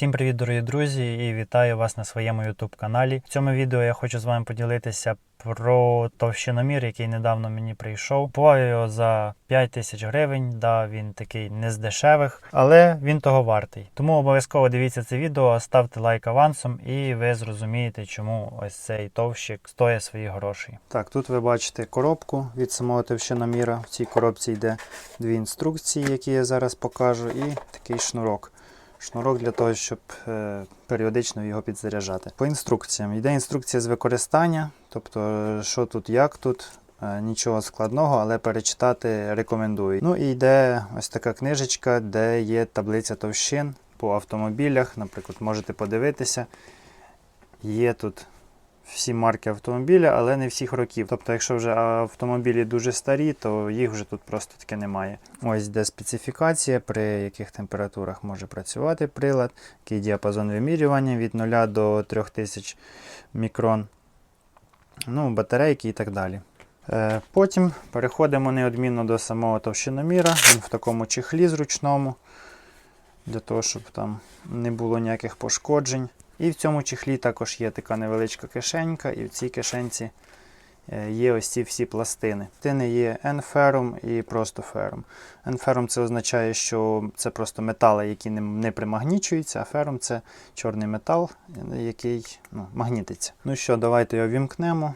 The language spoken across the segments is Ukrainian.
Всім привіт, дорогі друзі, і вітаю вас на своєму YouTube каналі. В цьому відео я хочу з вами поділитися про товщиномір, який недавно мені прийшов. Купував його за 5 тисяч гривень. Да, він такий не з дешевих, але він того вартий. Тому обов'язково дивіться це відео, ставте лайк авансом, і ви зрозумієте, чому ось цей товщик стоїть свої гроші. Так, тут ви бачите коробку від самого товщиноміра. В цій коробці йде дві інструкції, які я зараз покажу, і такий шнурок шнурок для того, щоб е, періодично його підзаряджати. По інструкціям йде інструкція з використання, тобто е, що тут, як тут. е, Нічого складного, але перечитати рекомендую. Ну і йде ось така книжечка, де є таблиця товщин по автомобілях. Наприклад, можете подивитися. Є тут всі марки автомобіля, але не всіх років. Тобто, якщо вже автомобілі дуже старі, то їх вже тут просто таки немає. Ось де специфікація, при яких температурах може працювати прилад, який діапазон вимірювання від 0 до 3000 мікрон, ну, батарейки і так далі. Е, Потім переходимо неодмінно до самого товщиноміра. Він в такому чехлі зручному, для того, щоб там не було ніяких пошкоджень. І в цьому чехлі також є така невеличка кишенька, і в цій кишенці е, є ось ці всі пластини. Пластини є N-ферум і просто ферум. N-ферум це означає, що це просто метали, які не, примагнічуються, а ферум це чорний метал, який ну, магнітиться. Ну що, давайте його вімкнемо.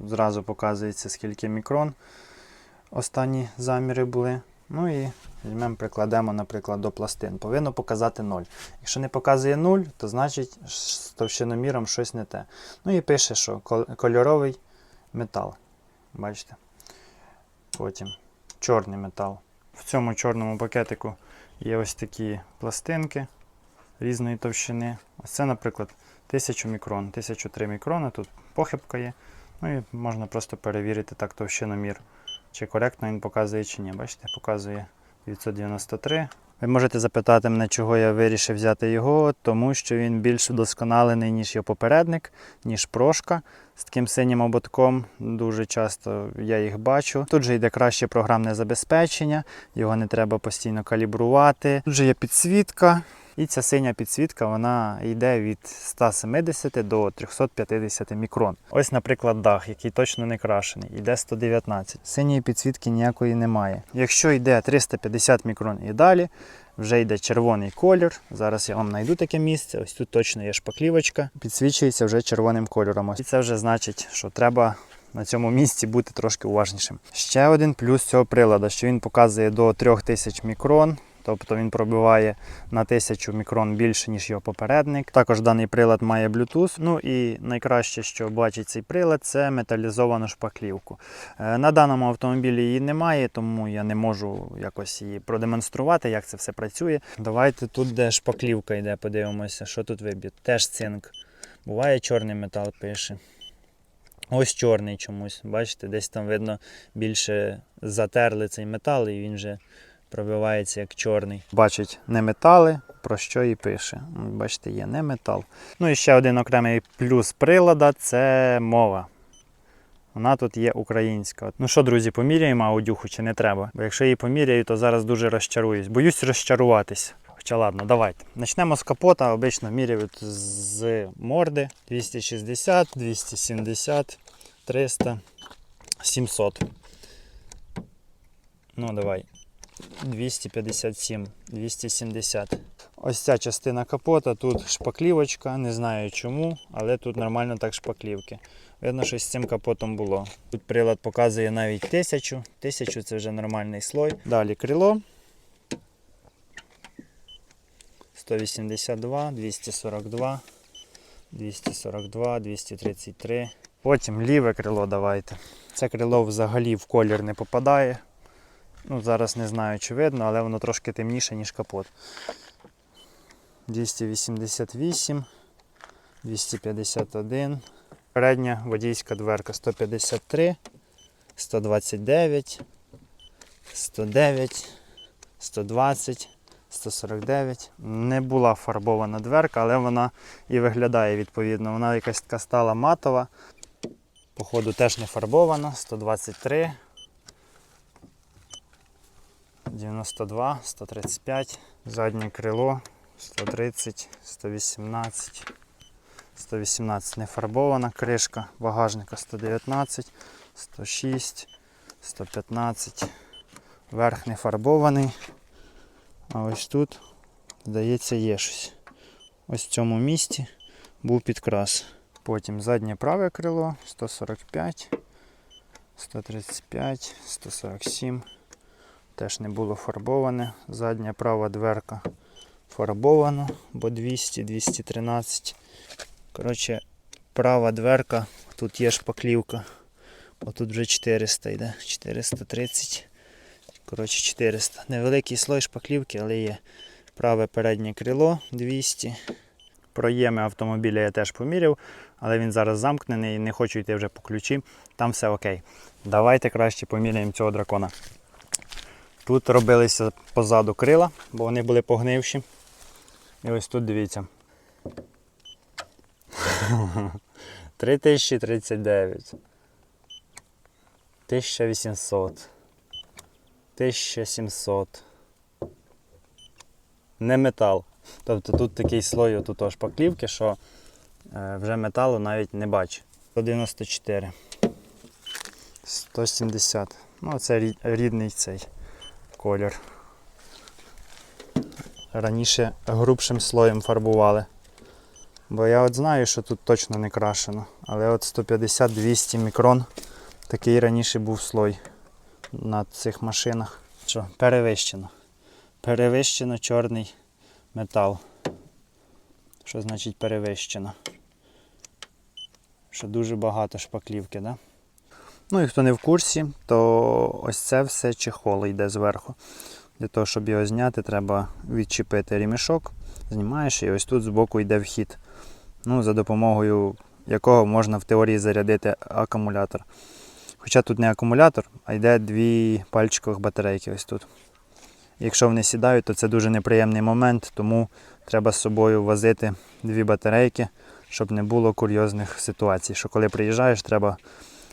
Зразу показується, скільки мікрон. Останні заміри були. Ну і візьмемо, прикладемо, наприклад, до пластин. Повинно показати 0. Якщо не показує 0, то значить з товщиноміром щось не те. Ну і пише, що кольоровий метал. Бачите? Потім чорний метал. В цьому чорному пакетику є ось такі пластинки різної товщини. Ось це, наприклад, 1000 мікрон, 1003 мікрона, тут похибка є. Ну і можна просто перевірити так товщиномір, чи коректно він показує чи ні. Бачите, показує 993. Ви можете запитати мене, чого я вирішив взяти його, тому що він більш вдосконалений, ніж його попередник, ніж прошка з таким синім ободком. Дуже часто я їх бачу. Тут же йде краще програмне забезпечення, його не треба постійно калібрувати. Тут же є підсвітка. І ця синя підсвітка вона йде від 170 до 350 мікрон. Ось, наприклад, дах, який точно не крашений, йде 119. Синьої підсвітки ніякої немає. Якщо йде 350 мікрон і далі, вже йде червоний колір. Зараз я вам знайду таке місце. Ось тут точно є шпаклівочка. Підсвічується вже червоним кольором. І це вже значить, що треба на цьому місці бути трошки уважнішим. Ще один плюс цього приладу, що він показує до 3000 мікрон. Тобто він пробиває на 1000 мікрон більше, ніж його попередник. Також даний прилад має Bluetooth. Ну і найкраще, що бачить цей прилад, це металізовану шпаклівку. Е, На даному автомобілі її немає, тому я не можу якось її продемонструвати, як це все працює. Давайте тут, де шпаклівка йде, подивимося, що тут виб'є. Теж цинк. Буває чорний метал пише. Ось чорний чомусь. Бачите, десь там видно більше затерли цей метал, і він вже пробивається як чорний. Бачить не метали, про що і пише. Бачите, є не метал. Ну і ще один окремий плюс прилада це мова. Вона тут є українська. Ну що, друзі, поміряємо аудюху чи не треба? Бо якщо її поміряю, то зараз дуже розчаруюсь. Боюсь розчаруватись. Хоча ладно, давайте. Почнемо з капота. Обично міряють з морди 260, 270, 300, 700. Ну, давай. 257, 270. Ось ця частина капота, тут шпаклівочка, не знаю чому, але тут нормально так шпаклівки. Видно, що з цим капотом було. Тут прилад показує навіть 1000, 1000 це вже нормальний слой. Далі крило. 182, 242, 242, 233. Потім ліве крило давайте. Це крило взагалі в колір не попадає. Ну, зараз не знаю, чи видно, але воно трошки темніше, ніж капот. 288, 251. Передня водійська дверка 153, 129, 109, 120, 149. Не була фарбована дверка, але вона і виглядає відповідно. Вона якась така стала матова. Походу теж не фарбована. 123. 92, 135, заднє крило 130, 118, 118 не фарбована кришка багажника 119, 106, 115. Верх не фарбований. А ось тут, здається, є щось. Ось в цьому місці був підкрас. Потім заднє праве крило 145, 135, 147. Теж не було фарбоване. Задня права дверка фарбована, бо 200, 213. Коротше, права дверка, тут є шпаклівка. Бо тут вже 400 йде. 430. Коротше, 400. Невеликий слой шпаклівки, але є. Праве переднє крило 200. Проєми автомобіля я теж поміряв, але він зараз замкнений і не хочу йти вже по ключі. Там все окей. Давайте краще поміряємо цього дракона. Тут робилися позаду крила, бо вони були погнивші. І ось тут дивіться. 3039. 1800. 1700. Не метал. Тобто тут такий слой тут аж шпаклівки, що е, вже металу навіть не бачу. 194. 170. Ну, це рідний цей колір. Раніше грубшим слоєм фарбували. Бо я от знаю, що тут точно не крашено. Але от 150-200 мікрон такий раніше був слой на цих машинах. Що, перевищено. Перевищено чорний метал. Що значить перевищено? Що дуже багато шпаклівки, да? Ну і хто не в курсі, то ось це все чехол йде зверху. Для того, щоб його зняти, треба відчепити ремішок, знімаєш і ось тут збоку йде вхід. Ну, за допомогою якого можна в теорії зарядити акумулятор. Хоча тут не акумулятор, а йде дві пальчикових батарейки ось тут. Якщо вони сідають, то це дуже неприємний момент, тому треба з собою возити дві батарейки, щоб не було курйозних ситуацій. Що коли приїжджаєш, треба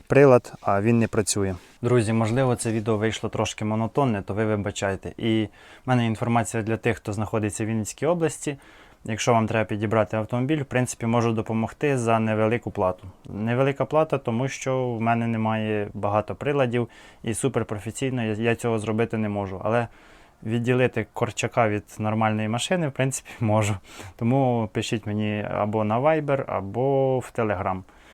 прилад, а він не працює. Друзі, можливо, це відео вийшло трошки монотонне, то ви вибачайте. І в мене інформація для тих, хто знаходиться в Вінницькій області. Якщо вам треба підібрати автомобіль, в принципі, можу допомогти за невелику плату. Невелика плата, тому що в мене немає багато приладів і суперпрофесійно я- цього зробити не можу. Але відділити корчака від нормальної машини, в принципі, можу. Тому пишіть мені або на Viber, або в Telegram.